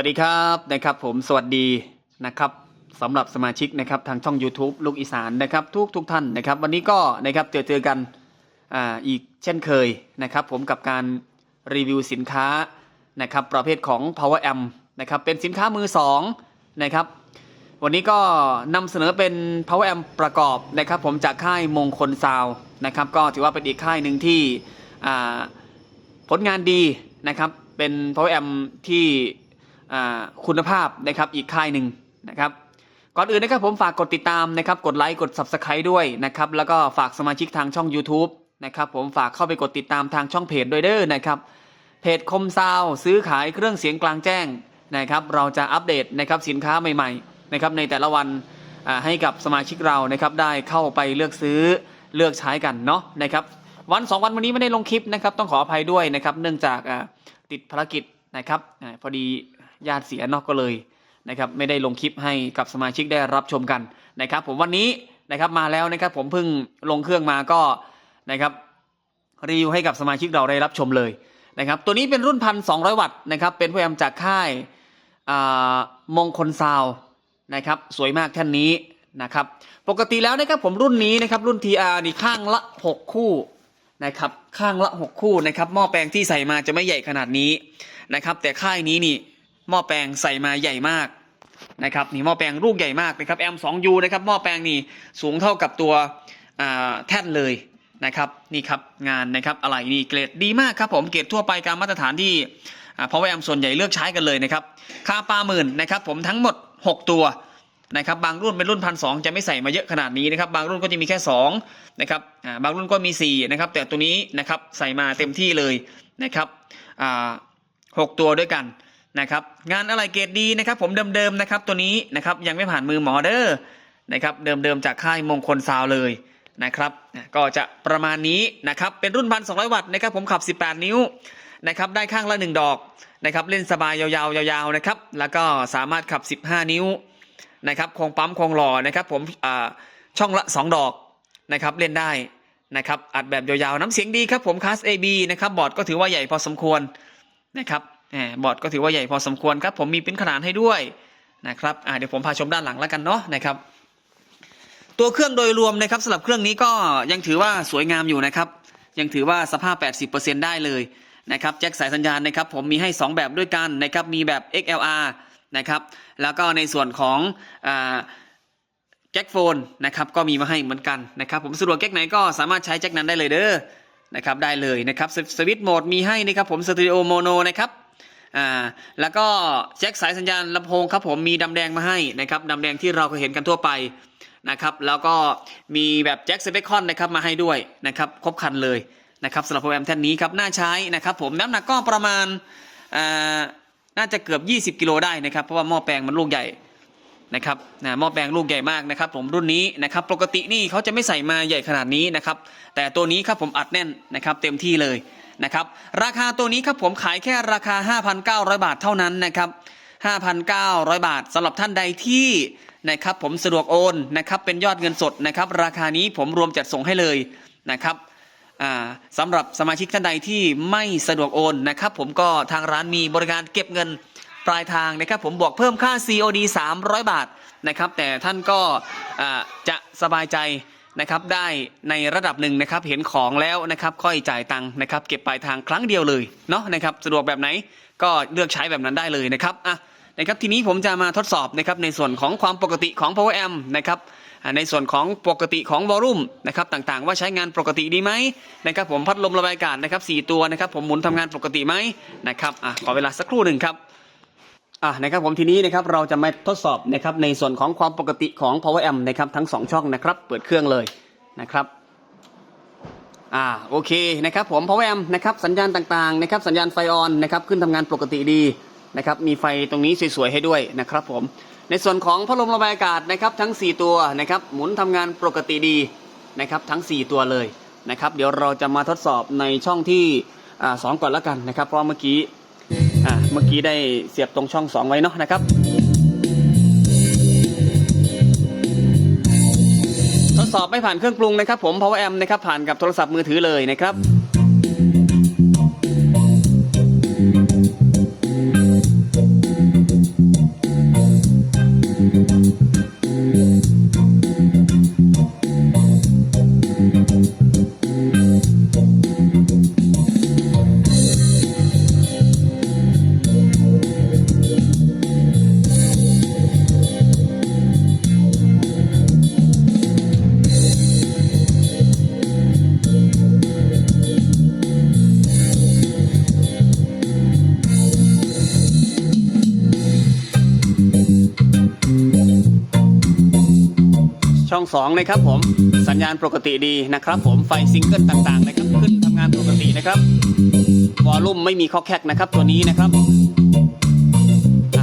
วัสดีครับนะครับผมสวัสดีนะครับสำหรับสมาชิกนะครับทางช่อง YouTube ลูกอีสานนะครับทุกทุกท่านนะครับ วันนี้ก็นะครับเจอเจอกันอ่าอีกเช่นเคยนะครับ ผมกับการรีวิวสินค้านะครับ ประเภทของ Power Amp นะครับเป็นสินค้ามือสองนะครับ วันนี้ก็นำเสนอเป็น Power Amp ประกอบนะครับ ผมจากค่ายมงคลซาวนะครับ ก็ถือว่าเป็นอีกค่ายหนึ่งที่อ่าผลงานดีนะครับ เป็น Power Amp ที่ คุณภาพนะครับอีกค่ายหนึ่งนะครับก่อนอื่นนะครับผมฝากกดติดตามนะครับกดไลค์กด Subscribe ด้วยนะครับแล้วก็ฝากสมาชิกทางช่อง YouTube นะครับผมฝากเข้าไปกดติดตามทางช่องเพจด้วยเด้อนะครับเพจคมซาวซื้อขายเครื่องเสียงกลางแจ้งนะครับเราจะอัปเดตนะครับสินค้าใหม่ๆนะครับในแต่ละวันให้กับสมาชิกเรานะครับได้เข้าไปเลือกซื้อเลือกใช้กันเนาะนะครับวันสองวันวันนี้ไม่ได้ลงคลิปนะครับต้องขออภัยด้วยนะครับเนื่องจากติดภารกิจนะครับพอดี ญาติเสียนอกก็เลยนะครับไม่ได้ลงคลิปให้กับสมาชิกได้รับชมกันนะครับ ผมวันนี้นะครับมาแล้วนะครับผมเพิ่งลงเครื่องมาก็นะครับรีวิวให้กับสมาชิกเราได้รับชมเลยนะครับตัวนี้เป็นรุ่นพันสองวัตต์นะครับเป็นพยายมจากค่ายมงคลซาวนะครับสวยมากท่านนี้นะครับปกติแล้วนะครับผมรุ่นนี้นะครับรุ่น TR นี่ข้างละ 6 คู่นะครับข้างละ 6 คู่นะครับหม้อแปลงที่ใส่มาจะไม่ใหญ่ขนาดนี้นะครับแต่ค่ายนี้นี่ หม้อแปลงใส่มาใหญ่มากนะครับนี่หม้อแปลงลูกใหญ่มากนะครับแอม 2U นะครับหม้อแปลงนี่สูงเท่ากับตัวแท่นเลยนะครับนี่ครับงานนะครับอะไรนี่เกรดดีมากครับผมเกรดทั่วไปการมาตรฐานที่เพราะว่าแอมส่วนใหญ่เลือกใช้กันเลยนะครับค่าปลาหมื่นนะครับผมทั้งหมด 6 ตัวนะครับบางรุ่นเป็นรุ่นพันสจะไม่ใส่มาเยอะขนาดนี้นะครับบางรุ่นก็จะมีแค่2นะครับบางรุ่นก็มี4นะครับแต่ตัวนี้นะครับใส่มาเต็มที่เลยนะครับหกตัวด้วยกัน นะครับงานอะไรเกรดดีนะครับ ผมเดิมๆนะครับตัวนี้นะครับยังไม่ผ่านมือหมอเดอร์นะครับเดิมๆจากค่ายมงคลซาวเลยนะครับก็จะประมาณนี้นะครับเป็นรุ่นพันสองวัตต์นะครับผมขับ 18 นิ้วนะครับได้ข้างละ 1 ดอกนะครับเล่นสบายยาวๆยาวๆนะครับแล้วก็สามารถขับ 15 นิ้วนะครับคงปั๊มคงหล่อนะครับผมช่องละ 2 ดอกนะครับเล่นได้นะครับอัดแบบยาวๆน้ำเสียงดีครับผมคลาส AB นะครับบอร์ดก็ถือว่าใหญ่พอสมควรนะครับ บอร์ดก็ถือว่าใหญ่พอสมควรครับ ผมมีปริ้นขนาดให้ด้วยนะครับเดี๋ยวผมพาชมด้านหลังแล้วกันเนาะนะครับ ตัวเครื่องโดยรวมนะครับสำหรับเครื่องนี้ก็ยังถือว่าสวยงามอยู่นะครับ ยังถือว่าสภาพ 80%ได้เลยนะครับแจ็คสายสัญญาณนะครับ ผมมีให้ 2 แบบด้วยกันนะครับมีแบบ XLR นะครับแล้วก็ในส่วนของแจ็คโฟนนะครับก็มีมาให้เหมือนกันนะครับผมสะดวกแจ็คไหนก็สามารถใช้แจ็คนั้นได้เลยเด้อนะครับได้เลยนะครับสวิตช์โหมดมีให้นะครับผมสตูดิโอโมโนนะครับ อ่าแล้วก็แจ็คสายสัญญาณลำโพงครับผมมีดำแดงมาให้นะครับดำแดงที่เราเคยเห็นกันทั่วไปนะครับแล้วก็มีแบบแจ็คสเปคคอนนะครับมาให้ด้วยนะครับครบคันเลยนะครับสำหรับโปรแกรมแท่นนี้ครับน่าใช้นะครับผมน้ำหนักก็ประมาณอ่าน่าจะเกือบ 20 กิโลได้นะครับเพราะว่าหม้อแปลงมันลูกใหญ่นะครับนะหม้อแปลงลูกใหญ่มากนะครับ ผมรุ่นนี้นะครับปกตินี่เขาจะไม่ใส่มาใหญ่ขนาดนี้นะครับแต่ตัวนี้ครับผมอัดแน่นนะครับเต็มที่เลย นะครับราคาตัวนี้ครับผมขายแค่ราคา 5,900 บาทเท่านั้นนะครับ5,900 บาทสำหรับท่านใดที่นะครับผมสะดวกโอนนะครับเป็นยอดเงินสดนะครับ ราคานี้ผมรวมจัดส่งให้เลยนะครับสำหรับสมาชิกท่านใดที่ไม่สะดวกโอนนะครับ ผมก็ทางร้านมีบริการเก็บเงินปลายทางนะครับผมบวกเพิ่มค่า COD 300 บาทนะครับ แต่ท่านก็จะสบายใจ นะครับได้ในระดับหนึ่งนะครับเห็นของแล้วนะครับค่อยจ่ายตังค์นะครับเก็บปลายทางครั้งเดียวเลยเนาะนะครับสะดวกแบบไหนก็เลือกใช้แบบนั้นได้เลยนะครับอะนะครับทีนี้ผมจะมาทดสอบนะครับในส่วนของความปกติของ Power Amp นะครับอ่าในส่วนของปกติของวอลลุ่มนะครับต่างๆ ว่าใช้งานปกติดีไหมนะครับผมพัดลมระบายอากาศนะครับสตัวนะครับผมหมุนทำงานปกติไหมนะครับอะขอเวลาสักครู่หนึ่งครับ อะนะครับผมทีนี้นะครับเราจะมาทดสอบนะครับในส่วนของความปกติของ Power Amp นะครับทั้ง 2 ช่องนะครับเปิดเครื่องเลยนะครับอ่าโอเคนะครับผม Power Amp นะครับสัญญาณต่างๆนะครับสัญญาณไฟออนนะครับขึ้นทำงานปกติดีนะครับมีไฟตรงนี้สวยๆให้ด้วยนะครับผมในส่วนของพัดลมระบายอากาศนะครับทั้ง 4 ตัวนะครับหมุนทำงานปกติดีนะครับทั้ง 4 ตัวเลยนะครับเดี๋ยวเราจะมาทดสอบในช่องที่อ่าสองก่อนล้วกันนะครับเพราะเมื่อกี้ อ่าเมื่อกี้ได้เสียบตรงช่อง 2 ไว้เนาะนะครับ ทดสอบไม่ผ่านเครื่องปรุงนะครับ ผม Power Amp นะครับผ่านกับโทรศัพท์มือถือเลยนะครับ ช่องสองนะครับผมสัญญาณปกติดีนะครับผมไฟซิงเกิลต่างๆนะครับขึ้นทำงานปกตินะครับวอลลุ่มไม่มีข้อแคกนะครับตัวนี้นะครับ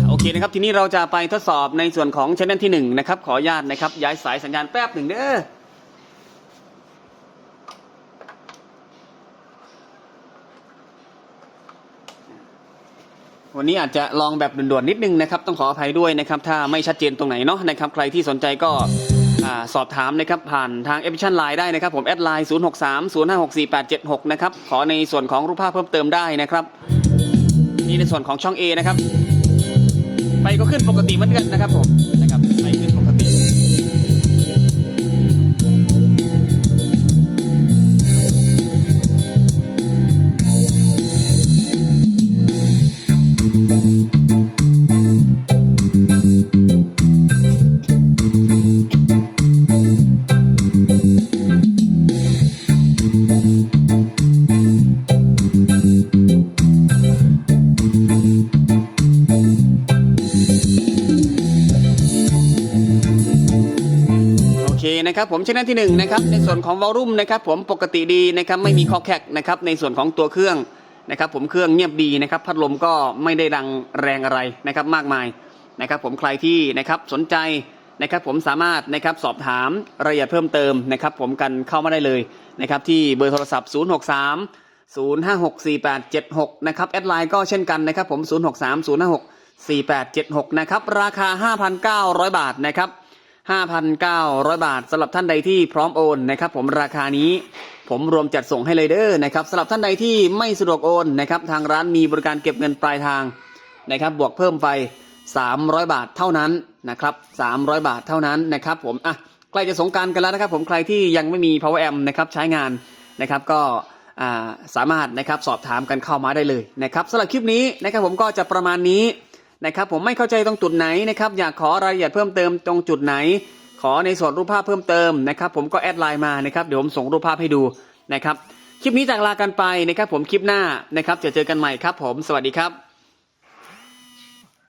โอเคนะครับทีนี้เราจะไปทดสอบในส่วนของช anel ที่หนึ่งนะครับขออนุญาตนะครับย้ายสายสัญญาณแป๊บหนึ่งเด้อวันนี้อาจจะลองแบบด่วนๆนิดนึงนะครับ ต้องขออภัยด้วยนะครับ ถ้าไม่ชัดเจนตรงไหนเนาะนะครับ ใครที่สนใจก็ สอบถามนะครับผ่านทางแอปพลิเคชันไลน์ได้นะครับ ผมแอดไลน์0 6 3 0 5 6 4 8 7 6 นะครับ ขอในส่วนของรูปภาพเพิ่มเติมได้นะครับนี่ในส่วนของช่อง A นะครับไฟก็ขึ้นปกติเหมือนกันนะครับผม นะครับผมชแนลที่หนึ่งนะครับในส่วนของวอลลุ่มนะครับผมปกติดีนะครับไม่มีคอแคกนะครับในส่วนของตัวเครื่องนะครับผมเครื่องเงียบดีนะครับพัดลมก็ไม่ได้ดังแรงอะไรนะครับมากมายนะครับผมใครที่นะครับสนใจนะครับผมสามารถนะครับสอบถามรายละเอียดเพิ่มเติมนะครับผมกันเข้ามาได้เลยนะครับที่เบอร์โทรศัพท์ 063 0564876นะครับแอดไลน์ก็เช่นกันนะครับผม 063 056 4876นะครับราคา 5,900 บาทนะครับ 5,900 บาทสำหรับท่านใดที่พร้อมโอนนะครับ ผมราคานี้ผมรวมจัดส่งให้เลยเด้อนะครับสำหรับท่านใดที่ไม่สะดวกโอนนะครับทางร้านมีบริการเก็บเงินปลายทางนะครับ บวกเพิ่มไป 300 บาทเท่านั้นนะครับ 300 บาทเท่านั้นนะครับผมอะใกล้จะสงการกันแล้วนะครับ ผมใครที่ยังไม่มี power amp นะครับใช้งานนะครับก็สามารถนะครับสอบถามกันเข้ามาได้เลยนะครับสำหรับคลิปนี้นะครับผมก็จะประมาณนี้ นะครับผมไม่เข้าใจตรงจุดไหนนะครับอยากขอรายละเอียดเพิ่มเติมตรงจุดไหน ขอในส่วนรูปภาพเพิ่มเติมนะครับผมก็แอดไลน์มานะครับเดี๋ยวผมส่งรูปภาพให้ดูนะครับคลิปนี้จากลากันไปนะครับผมคลิปหน้านะครับจะเจอกันใหม่ครับผมสวัสดีครับ